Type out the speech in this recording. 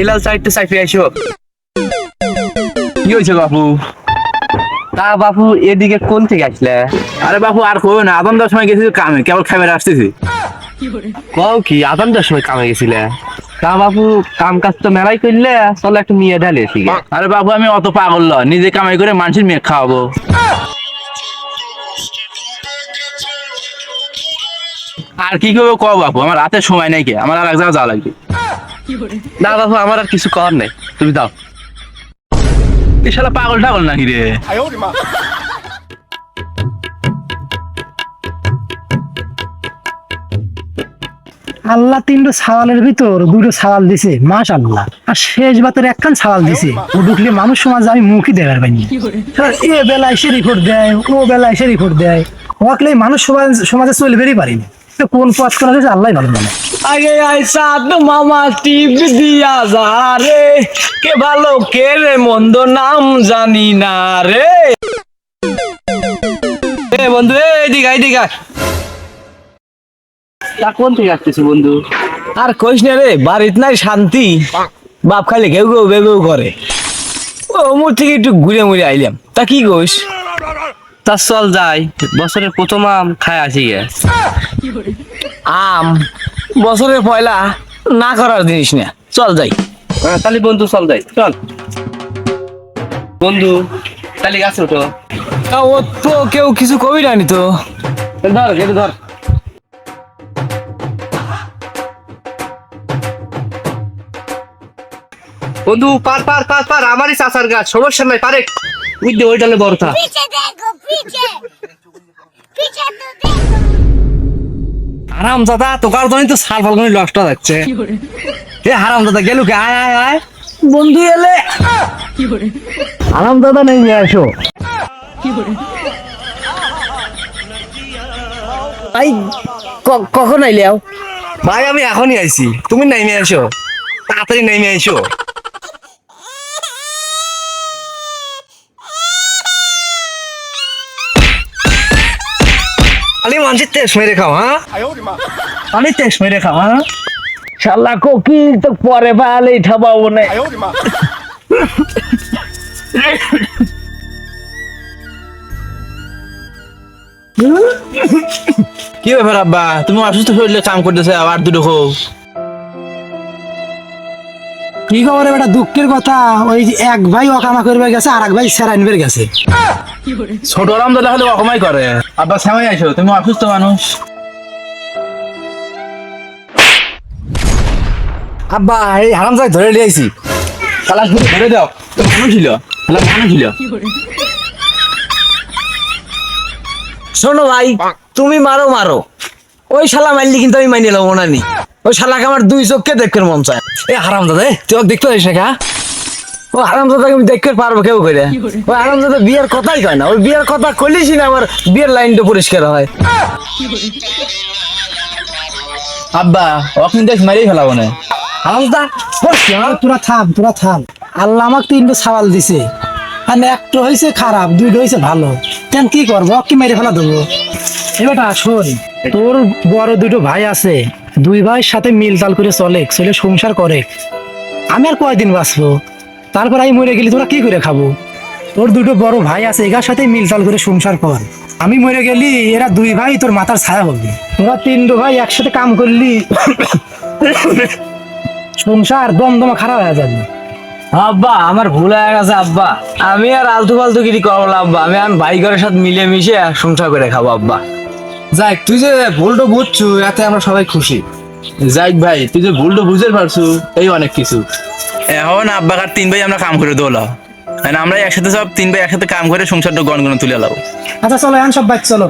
এলাল সাইডটা সাইফে আইসো। কি হয়েছে বাপু? তা বাপু এদিকে কোন থেকে আসলে? আরে বাপু আর কই না আদম দশ সময় গেছি কামে কেবল খাবার আসতেছি। কও কি আদান দশ সময় কামে গেছিলে? তা বাপু কাম কাজ তো মেলাই করলে চলো একটু নিয়ে ঢালে ঠিক আরে বাপু আমি অত পাগল নয় নিজে কামাই করে মানুষের মেয়ে খাওয়াবো। আর কি করব ক বাপু আমার রাতে সময় নাই কে আমার আর এক জায়গায় যাওয়া লাগবে। না বাপু আমার আর কিছু করার নেই। তুমি দাও। শালা পাগল টাগল নাকি রে? আল্লাহ তিনটো ছাওয়ালের ভিতর দুটো ছাওয়াল দিছে মাস আল্লাহ আর শেষ বাতের একখান ছাওয়াল দিছে। ও ঢুকলে মানুষ সমাজ আমি মুখই দেখার পাইনি। এ বেলা এসে রিপোর্ট দেয় ও বেলা এসে রিপোর্ট দেয়। ওয়াকলে মানুষ সমাজ সমাজে চলে বেরিয়ে পারিনি তো কোন পথ করা হয়েছে আল্লাহ ভালো জানে। আগে আইসা তো মামা টিপ দিয়া যা রে। কে ভালো কে রে মন্দ নাম জানি না রে। এ বন্ধু এ, এদিকে আয়, এদিকে তা কোন থেকে আসতেছো বন্ধু? আর কইস না রে বাড়িতে নাই শান্তি। বাপ খালি কেউ বেউ বেউ করে। ও মোর থেকে একটু ঘুরে মুড়ে আইলাম। তা কি কইস? তা চল যাই বছরের প্রথম আম খায় আসি গে। আম বছরের পয়লা না করার জিনিস না চল যাই। তাহলে বন্ধু চল যাই চল। বন্ধু তাহলে গাছে ওঠো। তা ও তো কেউ কিছু কবি রানি তো। ধর গেটে ধর। বন্ধু পার পার পার পার আমারই চাচার গাছ সমস্যা নাই পারে। বুঝ দে ওইটালে বর্তা আরাম দাদা তোকার জন্য তো যাচ্ছে এ হারাম দাদা গেলু কে? আয় আয় আয়। বন্ধু এলে। দাদা নেই নিয়ে আসো। কখন আইলে ভাই আমি এখনই আইছি। তুমি নাইমে আসো। তাড়াতাড়ি নাইমে আসো। মানুষের তেজ মেরে খাও হ্যাঁ? আমি তেজ মেরে খাও হ্যাঁ? শালা কোকি তো পরে পালে ঠাবাবো না। কি ব্যাপার আব্বা? তুমি অসুস্থ শরীরে কাম করতেছে আবার দুটো খো কি খবর বেটা? দুঃখের কথা। ওই যে এক ভাই অকামা করবে গেছে আর এক ভাই সেরা নিবে গেছে। ছোট আরাম দাদা হলে অকমাই করে। আব্বা সামাই আইসো তুমি অসুস্থ মানুষ। আব্বা এই হারাম যাই ধরে লিয়েছি শালা ঘুরে ধরে দাও। তো মানুষ ছিল? শালা মানুষ ছিল? শোনো ভাই তুমি মারো মারো। ওই শালা মারলি কিন্তু আমি মাইনে লবো না নি। ওই শালাকে আমার দুই চোখকে দেখতে মন চায়। এ হারাম দাদা তুই ওকে দেখতে পারিস না ও হারাম দাদাকে আমি দেখতে পারব কেউ করে। হারাম দাদা বিয়ের কথাই কয় না। ওই বিয়ের কথা কইলিস না আমার বিয়ের লাইনটা পরিষ্কার হয়। আব্বা ও কিন্তু মারিয়ে ফেলাবো না। হারাম দাদা তোরা থাম তোরা থাম। আল্লাহ আমাকে তিনটো ছাওয়াল দিছে। আর একটা হয়েছে খারাপ দুইটা হয়েছে ভালো। কেন কি করব? কি মেরে ফেলা দেবো। এবারটা শোন তোর বড় দুটো ভাই আছে। দুই ভাইয়ের সাথে মিল মিলতাল করে চলে ছেলে সংসার করে। আমি আর কয়দিন বাঁচবো? তারপর আমি মরে গেলি তোরা কি করে খাব? তোর দুটো বড় ভাই আছে, এগার সাথে মিলতাল করে সংসার কর। আমি মরে গেলি, এরা দুই ভাই তোর মাথার ছায়া হবে। তোরা তিনটো ভাই একসাথে কাম করলি, সংসার দমদমা খারাপ হয়ে যাবে। আব্বা, আমার ভুল হয়ে গেছে আব্বা। আমি আর আলতু ফালতু গিরি করব আব্বা। আমি আর ভাই ঘরের সাথে মিলে মিশে সংসার করে খাব আব্বা। যাই তুই যে ভুলটা বুঝছ এতে আমরা সবাই খুশি। যাই ভাই তুই যে ভুলটা বুঝতে পারছু এই অনেক কিছু। এখন আব্বা কার তিন ভাই আমরা কাম করে দোলা। আমরা একসাথে সব তিন ভাই একসাথে কাম করে সংসারটা গনগণ গণ তুলে লাও আচ্ছা চলো এখন সব ভাই চলো।